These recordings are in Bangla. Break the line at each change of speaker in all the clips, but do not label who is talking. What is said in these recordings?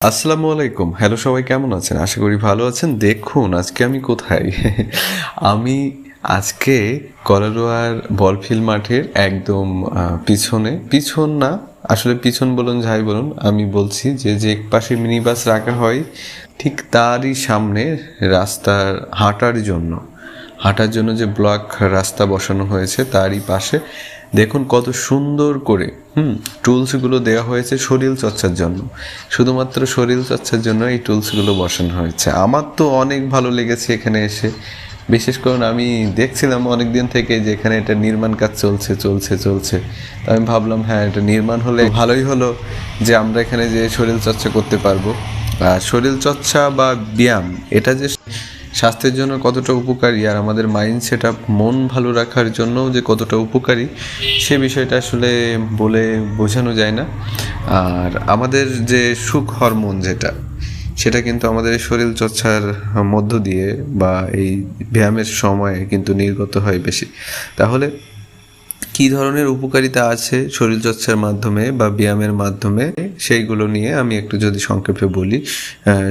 আসসালামু আলাইকুম। হ্যালো সবাই কেমন আছেন? আশা করি ভালো আছেন। দেখুন, আজকে আমি কোথায়? আমি আজকে কলারোয়ার বলফিল মাঠের একদম পিছনে। পিছন না, আসলে পিছন বলুন, যাই বলুন, আমি বলছি যে যে পাশে মিনি বাস রাখা হয়, ঠিক তারই সামনে রাস্তার হাঁটার জন্য। হাঁটার জন্য যে ব্লক রাস্তা বসানো হয়েছে, তারই পাশে দেখুন কত সুন্দর করে, হুম টুলসগুলো দেওয়া হয়েছে শরীর চর্চার জন্য। শুধুমাত্র শরীর চর্চার জন্য এই টুলসগুলো বসানো হয়েছে। আমার তো অনেক ভালো লেগেছে এখানে এসে। বিশেষ করে আমি দেখছিলাম অনেক দিন থেকে যে এখানে এটা নির্মাণ কাজ চলছে চলছে চলছে। আমি ভাবলাম হ্যাঁ এটা নির্মাণ হলে ভালোই হলো যে আমরা এখানে যে শরীর চর্চা করতে পারব। আর শরীর চর্চা বা ব্যায়াম, এটা যে স্বাস্থ্যের জন্য কতটা উপকারী আর আমাদের মাইন্ড সেট মন ভালো রাখার জন্য যে কতটা উপকারী, সে বিষয়টা আসলে বলে বোঝানো যায় না। আর আমাদের যে সুখ হরমোন যেটা, সেটা কিন্তু আমাদের শরীর চর্চার মধ্য দিয়ে বা এই ব্যায়ামের সময়ে কিন্তু নির্গত হয় বেশি। তাহলে কি ধরনের উপকারিতা আছে শরীরচর্চার মাধ্যমে বা ব্যায়ামের মাধ্যমে? সেইগুলো নিয়ে আমি একটু যদি সংক্ষেপে বলি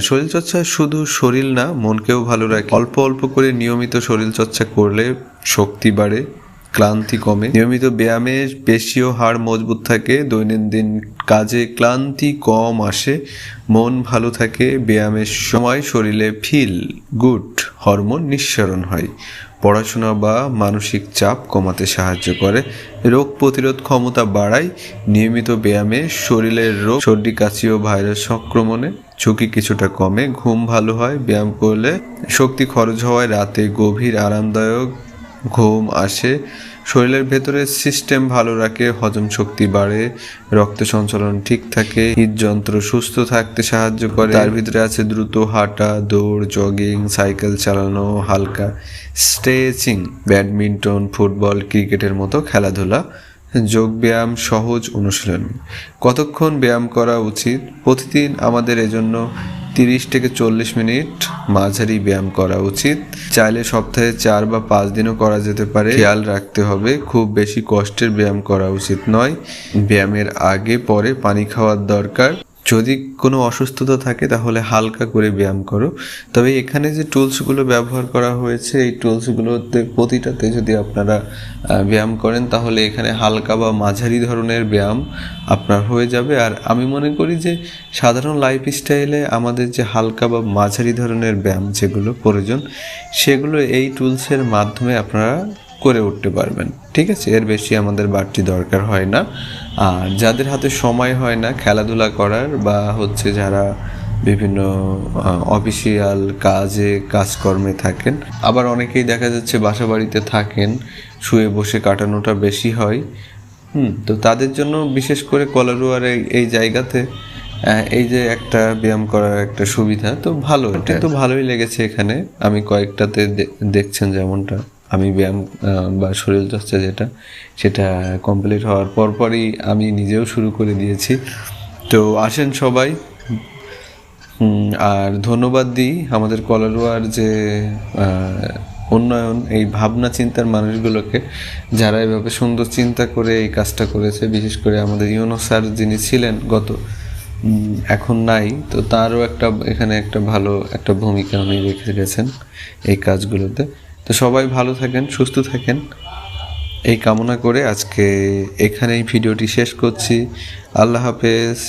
শরীরচর্চা শুধু শরীর না, মনকেও ভালো রাখে। অল্প অল্প করে নিয়মিত শরীরচর্চা করলে শক্তি বাড়ে, ক্লান্তি কমে। নিয়মিত ব্যায়ামে পেশি ও হাড় মজবুত থাকে, দৈনন্দিন কাজে ক্লান্তি কম আসে, মন ভালো থাকে, ব্যায়ামের সময় শরীরে ফিল গুড হরমোন নিঃসরণ হয়। পড়াশোনা বা মানসিক চাপ কমাতে সাহায্য করে। রোগ প্রতিরোধ ক্ষমতা বাড়ায়। নিয়মিত ব্যায়ামে শরীরের রোগ, সর্দি, কাশি ও ভাইরাস সংক্রমণে ঝুঁকি কিছুটা কমে। ঘুম ভালো হয়, ব্যায়াম করলে শক্তি খরচ হওয়ায় রাতে গভীর, আরামদায়ক ঘুম আসে। শরীরের ভেতরে সিস্টেম ভালো রাখে, হজম শক্তি বাড়ে, রক্ত সঞ্চালন ঠিক থাকে, হৃদযন্ত্র সুস্থ থাকতে সাহায্য করে। তার ভিতরে আছে দ্রুত হাঁটা, দৌড় জগিং সাইকেল চালানো, হালকা স্ট্রেচিং ব্যাডমিন্টন ফুটবল ক্রিকেটের মতো খেলাধুলা যোগব্যায়াম সহজ অনুশীলন। কতক্ষণ ব্যায়াম করা উচিত? প্রতিদিন আমাদের এজন্য তিরিশ থেকে চল্লিশ মিনিট মাঝারি ব্যায়াম করা উচিত। চাইলে সপ্তাহে চার বা পাঁচ দিনও করা যেতে পারে। খেয়াল রাখতে হবে, খুব বেশি কষ্টের ব্যায়াম করা উচিত নয়। ব্যায়ামের আগে, পরে পানি খাওয়ার দরকার। যদি কোনো অসুস্থতা থাকে, তাহলে হালকা করে ব্যায়াম করো। তবে এখানে যে টুলসগুলো ব্যবহার করা হয়েছে, এই টুলসগুলোতে প্রতিটাতে যদি আপনারা ব্যায়াম করেন, তাহলে এখানে হালকা বা মাঝারি ধরনের ব্যায়াম আপনার হয়ে যাবে। আর আমি মনে করি যে, সাধারণ লাইফ স্টাইলে আমাদের যে হালকা বা মাঝারি ধরনের ব্যায়াম যেগুলো প্রয়োজন, সেগুলো এই টুলসের মাধ্যমে আপনারা করে উঠতে পারবেন। ঠিক আছে? এর বেশি আমাদের বাড়তি দরকার হয় না। আর যাদের হাতে সময় হয় না খেলাধুলা করার বা হচ্ছে যারা বিভিন্ন অফিসিয়াল কাজে কাজকর্মে থাকেন আবার অনেকেই দেখা যাচ্ছে বাসা বাড়িতে থাকেন শুয়ে বসে কাটানোটা বেশি হয়। হুম তো তাদের জন্য বিশেষ করে কলারুয়ার এই- এই জায়গাতে এই যে একটা ব্যায়াম করার একটা সুবিধা তো ভালো। এটা তো ভালোই লেগেছে এখানে। আমি কয়েকটাতে দেখছেন যেমনটা। আমি ব্যায়াম বা শরীরচর্চা যেটা, সেটা কমপ্লিট হওয়ার পরপরই আমি নিজেও শুরু করে দিয়েছি। তো আসেন সবাই। আর ধন্যবাদ দিই আমাদের কলারোয়ার যে উন্নয়ন, এই ভাবনা চিন্তার মানুষগুলোকে, যারা এভাবে সুন্দর চিন্তা করে এই কাজটা করেছে, বিশেষ করে আমাদের ইউনো স্যার যিনি ছিলেন গত এখন নাই, তো তারও একটা, এখানে একটা ভালো একটা ভূমিকা উনি রেখে গেছেন এই কাজগুলোতে। তো সবাই ভালো থাকেন, সুস্থ থাকেন। এই কামনা করে আজকে এখানেই ভিডিওটি শেষ করছি। আল্লাহ হাফেজ।